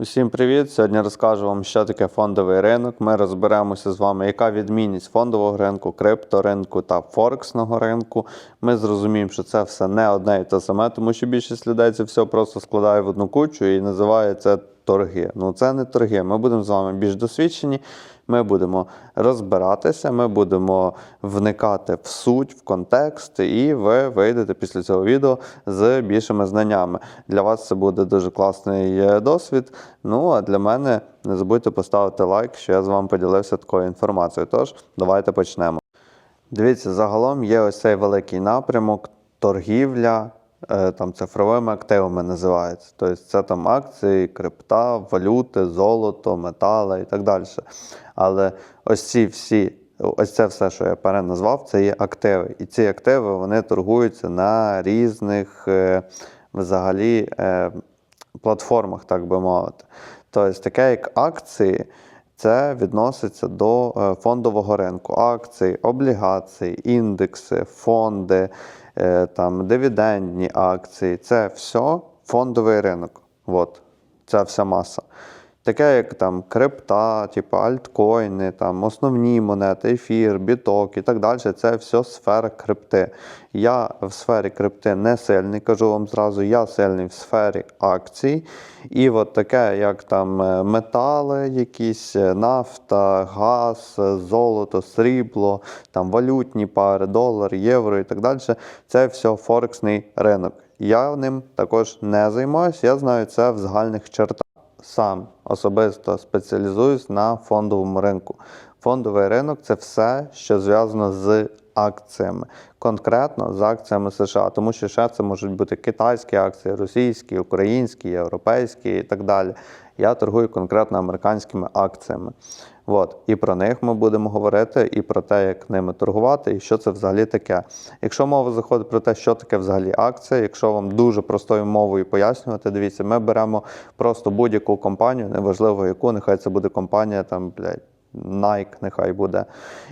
Усім привіт! Сьогодні розкажу вам, що таке фондовий ринок. Ми розберемося з вами, яка відмінність фондового ринку, крипторинку та форексного ринку. Ми зрозуміємо, що це все не одне і те саме, тому що більшість людей це все просто складає в одну кучу і називає це торги. Ну це не торги. Ми будемо з вами більш досвідчені. Ми будемо розбиратися, ми будемо вникати в суть, в контекст, і ви вийдете після цього відео з більшими знаннями. Для вас це буде дуже класний е, досвід. Ну а для мене не забудьте поставити лайк, що я з вами поділився такою інформацією. Тож, давайте почнемо. Дивіться, загалом є ось цей великий напрямок торгівля. Е, Там цифровими активами називається. Тобто це там акції, крипта, валюти, золото, метали і так далі. Але ось ці всі, ось це все, що я переназвав, це є активи. І ці активи вони торгуються на різних е, взагалі е, платформах, так би мовити. Тобто, таке як акції. Це відноситься до е, фондового ринку. Акції, облігації, індекси, фонди, е, там, дивідендні акції це все фондовий ринок. От, ця вся маса. Таке, як там крипта, типу альткоїни, там основні монети, ефір, біток і так далі. Це все сфера крипти. Я в сфері крипти не сильний, кажу вам зразу, я сильний в сфері акцій. І от таке, як там е, метали, якісь е, нафта, газ, е, золото, срібло, там валютні пари, долар, євро і так далі. Це все форексний ринок. Я ним також не займаюся, я знаю це в загальних чертах сам особисто спеціалізуюсь на фондовому ринку. Фондовий ринок це все, що зв'язано з акціями, конкретно з акціями США, тому що ще це можуть бути китайські акції, російські, українські, європейські і так далі. Я торгую конкретно американськими акціями. От. І про них ми будемо говорити, і про те, як ними торгувати, і що це взагалі таке. Якщо мова заходить про те, що таке взагалі акція, якщо вам дуже простою мовою пояснювати, дивіться, ми беремо просто будь-яку компанію, неважливо яку, нехай це буде компанія там, блядь, Nike, нехай буде.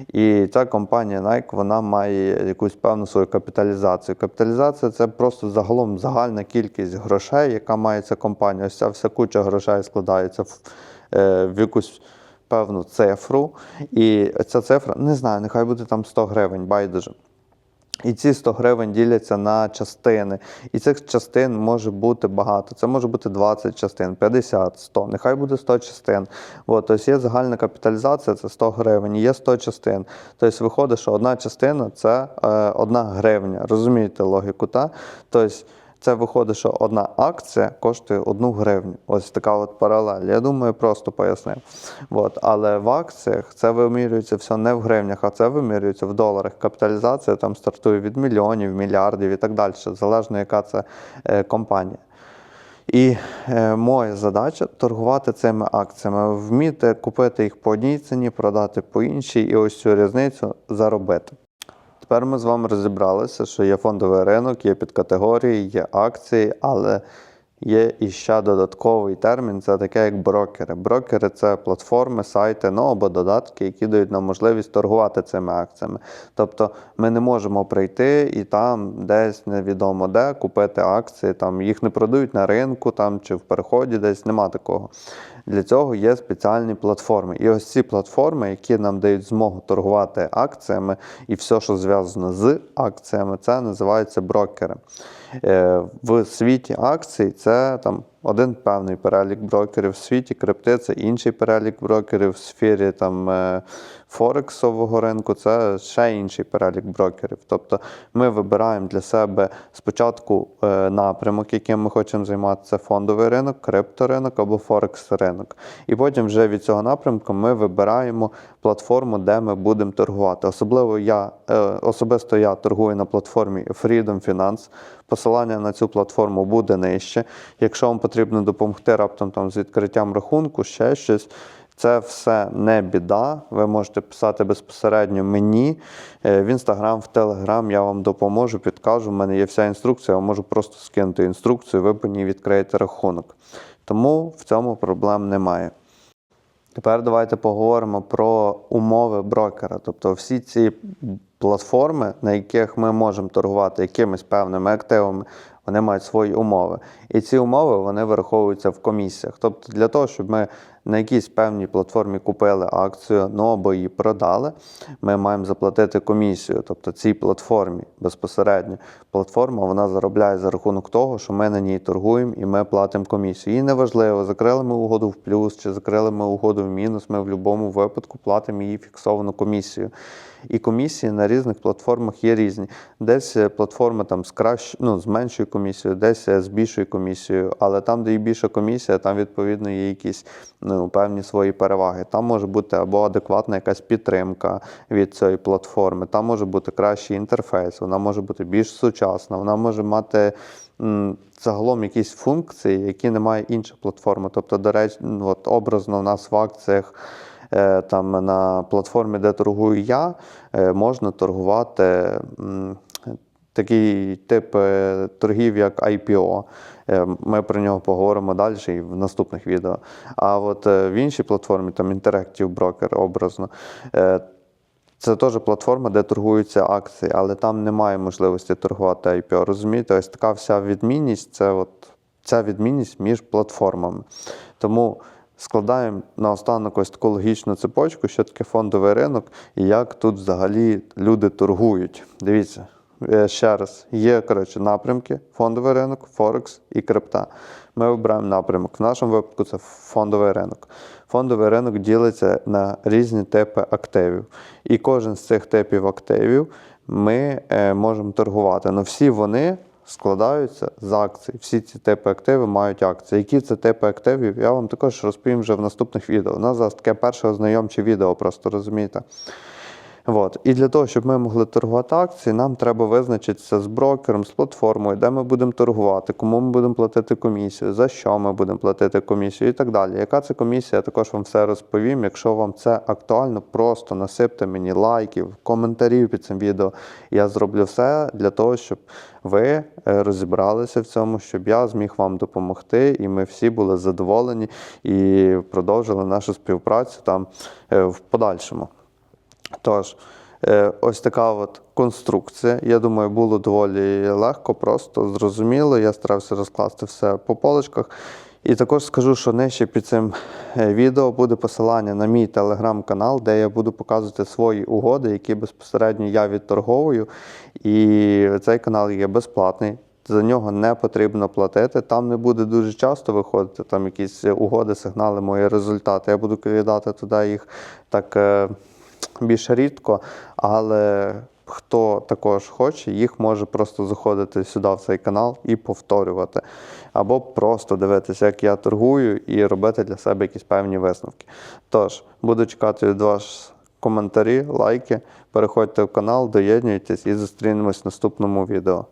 І ця компанія Nike вона має якусь певну свою капіталізацію. Капіталізація це просто загалом загальна кількість грошей, яка має ця компанія. Ось ця вся куча грошей складається в, е, в якусь певну цифру. І ця цифра, не знаю, нехай буде там 100 гривень, байдуже. І ці 100 гривень діляться на частини. І цих частин може бути багато. Це може бути 20 частин, 50, 100, нехай буде 100 частин. От, тобто є загальна капіталізація, це 100 гривень, є 100 частин. Тобто виходить, що одна частина це е, одна гривня. Розумієте логіку, так? Тобто це виходить, що одна акція коштує одну гривню. Ось така от паралель. Я думаю, просто пояснив. От. Але в акціях це вимірюється все не в гривнях, а це вимірюється в доларах. Капіталізація там стартує від мільйонів, мільярдів і так далі, залежно яка це е, компанія. І е, моя задача торгувати цими акціями, вміти купити їх по одній ціні, продати по іншій, і ось цю різницю заробити. Тепер ми з вами розібралися, що є фондовий ринок, є підкатегорії, є акції, але є і ще додатковий термін це таке, як брокери. Брокери це платформи, сайти, ну або додатки, які дають нам можливість торгувати цими акціями. Тобто ми не можемо прийти і там десь невідомо де купити акції, там їх не продають на ринку там, чи в переході десь нема такого. Для цього є спеціальні платформи. І ось ці платформи, які нам дають змогу торгувати акціями і все, що зв'язано з акціями, це називаються брокери. Е, В світі акцій це там один певний перелік брокерів, в світі крипти це інший перелік брокерів, в сфері там е, Форексового ринку це ще інший перелік брокерів. Тобто ми вибираємо для себе спочатку е, напрямок, яким ми хочемо займатися, фондовий ринок, крипторинок або Форекс ринок. І потім вже від цього напрямку ми вибираємо платформу, де ми будемо торгувати. Особливо я е, особисто я торгую на платформі Freedom Finance. Посилання на цю платформу буде нижче. Якщо вам потрібно допомогти раптом там з відкриттям рахунку, ще щось. Це все не біда. Ви можете писати безпосередньо мені е, в інстаграм, в телеграм. Я вам допоможу, підкажу. У мене є вся інструкція. Я можу просто скинути інструкцію, ви по ній відкриєте рахунок. Тому в цьому проблем немає. Тепер давайте поговоримо про умови брокера. Тобто всі ці платформи, на яких ми можемо торгувати якимись певними активами, вони мають свої умови. І ці умови вони враховуються в комісіях. Тобто для того, щоб ми на якійсь певній платформі купили акцію, ну або її продали, ми маємо заплатити комісію, тобто цій платформі безпосередньо. Платформа вона заробляє за рахунок того, що ми на ній торгуємо і ми платимо комісію. І неважливо, закрили ми угоду в плюс чи закрили ми угоду в мінус, ми в будь-якому випадку платимо її фіксовану комісію. І комісії на різних платформах є різні. Десь платформи там з кращ... ну, з меншою комісією, десь з більшою комісією, але там, де є більша комісія, там відповідно є якісь ну, певні свої переваги. Там може бути або адекватна якась підтримка від цієї платформи, там може бути кращий інтерфейс, вона може бути більш сучасна, вона може мати. Загалом якісь функції, які не має інша платформа. Тобто, до речі, ну, от образно в нас в акціях е, там на платформі, де торгую я, е, можна торгувати такий тип е, торгів, як IPO. Е, Ми про нього поговоримо далі і в наступних відео. А от е, в іншій платформі, там Interactive Broker образно. це теж платформа, де торгуються акції, але там немає можливості торгувати IPO. Розумієте, ось така вся відмінність це от ця відмінність між платформами. Тому складаємо наостанок ось таку логічну цепочку, що таке фондовий ринок і як тут взагалі люди торгують. Дивіться. Е, Ще раз, є коротше, напрямки: фондовий ринок, Форекс і крипта. Ми обираємо напрямок. В нашому випадку це фондовий ринок. Фондовий ринок ділиться на різні типи активів. І кожен з цих типів активів ми е, можемо торгувати. Но всі вони складаються з акцій. Всі ці типи активів мають акції. Які це типи активів, я вам також розповім вже в наступних відео. У нас зараз таке перше ознайомче відео, просто розумієте. От. І для того, щоб ми могли торгувати акції, нам треба визначитися з брокером, з платформою, де ми будемо торгувати, кому ми будемо платити комісію, за що ми будемо платити комісію і так далі. Яка це комісія, я також вам все розповім. Якщо вам це актуально, просто насипте мені лайків, коментарів під цим відео. Я зроблю все для того, щоб ви е, розібралися в цьому, щоб я зміг вам допомогти, і ми всі були задоволені і продовжили нашу співпрацю там е, в подальшому. Тож, е, ось така от конструкція. Я думаю, було доволі легко, просто зрозуміло. Я старався розкласти все по полочках. І також скажу, що нижче під цим е, відео буде посилання на мій телеграм-канал, де я буду показувати свої угоди, які безпосередньо я відторговую. І цей канал є безплатний. За нього не потрібно платити. Там не буде дуже часто виходити там якісь угоди, сигнали, мої результати. Я буду кидати туди їх так е, більш рідко, але хто також хоче, їх може просто заходити сюди в цей канал і повторювати. Або просто дивитися, як я торгую, і робити для себе якісь певні висновки. Тож, буду чекати від вас коментарі, лайки. Переходьте в канал, доєднуйтесь і зустрінемось в наступному відео.